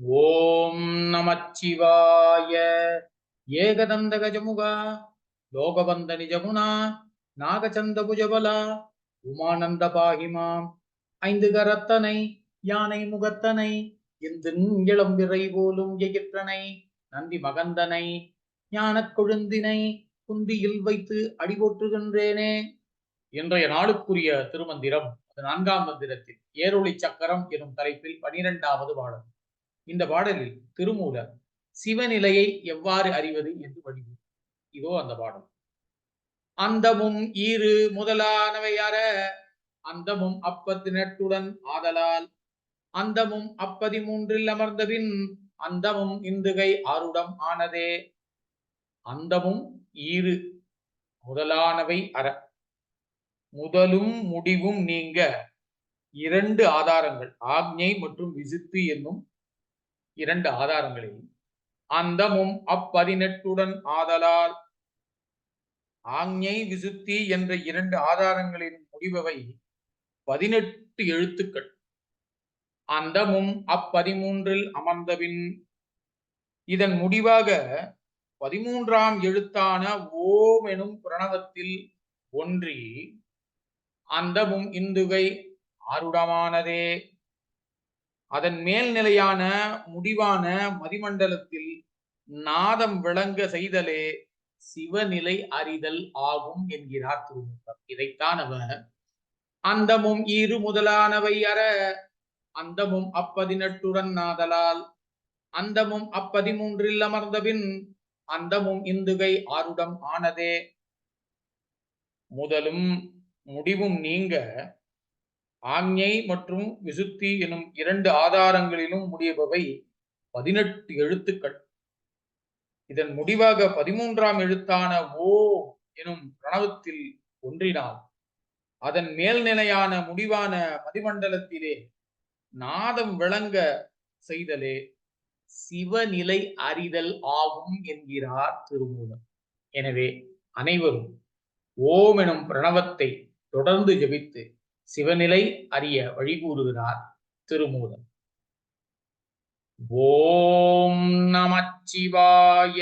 ஓம் நமச்சிவாய. ஏகதந்த கஜமுகா லோகபந்த நிஜமுனா நாகச்சந்த புஜபலா உமானந்த பாகிமாம் ஐந்து கரத்தனை யானை முகத்தனை இந்து இளம் விரை போலும் எகிற்றனை நந்தி மகந்தனை ஞானக் கொழுந்தினை குந்தியில் வைத்து அடிபோற்றுகின்றேனே இன்றைய நாளுக்குரிய திருமந்திரம் நான்காம் மந்திரத்தில் ஏரொளி சக்கரம் எனும் தலைப்பில் பனிரெண்டாவது பாடல். இந்த பாடலில் திருமூலர் சிவநிலையை எவ்வாறு அறிவது என்று வடிவு இதோ அந்த பாடல். அந்தமும் ஈறு முதலானவை அற அந்தமும் அப்பத்தினட்டுடன் ஆதலால் அந்தமும் அப்பதி மூன்றில் அமர்ந்தபின் அந்தமும் இந்துகை ஆருடம் ஆனதே. அந்தமும் ஈறு முதலானவை அற. முதலும் முடிவும் நீங்க இரண்டு ஆதாரங்கள் ஆக்ஞை மற்றும் விசித்து என்னும் இரண்டு ஆதாரங்களில் அந்தமும் அப்பதினெட்டுடன் ஆதலால் ஆக்ஞை விசுத்தி என்ற இரண்டு ஆதாரங்களின் முடிவவை பதினெட்டு எழுத்துக்கள். அந்தமும் அப்பதிமூன்றில் அமர்ந்தபின் இதன் முடிவாக பதிமூன்றாம் எழுத்தான ஓம் எனும் பிரணவத்தில் ஒன்றி அந்தமும் இந்துகை ஆருடமானதே. அதன் மேல்நிலையான முடிவான மதிமண்டலத்தில் நாதம் விளங்க செய்தலே சிவநிலை அறிதல் ஆகும் என்கிறார் திருமூலர். இதைத்தான் அவர் அந்தமும் ஈறு முதலானவை அற அந்தமும் அப்பதினெட்டுடன் நாதலால் அந்தமும் அப்பதிமூன்றில் அமர்ந்தபின் அந்தமும் இந்துகை ஆருடம் ஆனதே. முதலும் முடிவும் நீங்க ஆஞ்ஞை மற்றும் விசுத்தி எனும் இரண்டு ஆதாரங்களிலும் முடியபவை பதினெட்டு எழுத்துக்கள். இதன் முடிவாக பதிமூன்றாம் எழுத்தான ஓ எனும் பிரணவத்தில் ஒன்றினால் அதன் மேல்நிலையான முடிவான மதிமண்டலத்திலே நாதம் விளங்க செய்தலே சிவநிலை அறிதல் ஆகும் என்கிறார் திருமூலம் எனவே அனைவரும் ஓம் எனும் பிரணவத்தை தொடர்ந்து ஜபித்து சிவநிலை அறிய வழிகூறுகிறார் திருமூலம் ஓம் நமச்சிவாய.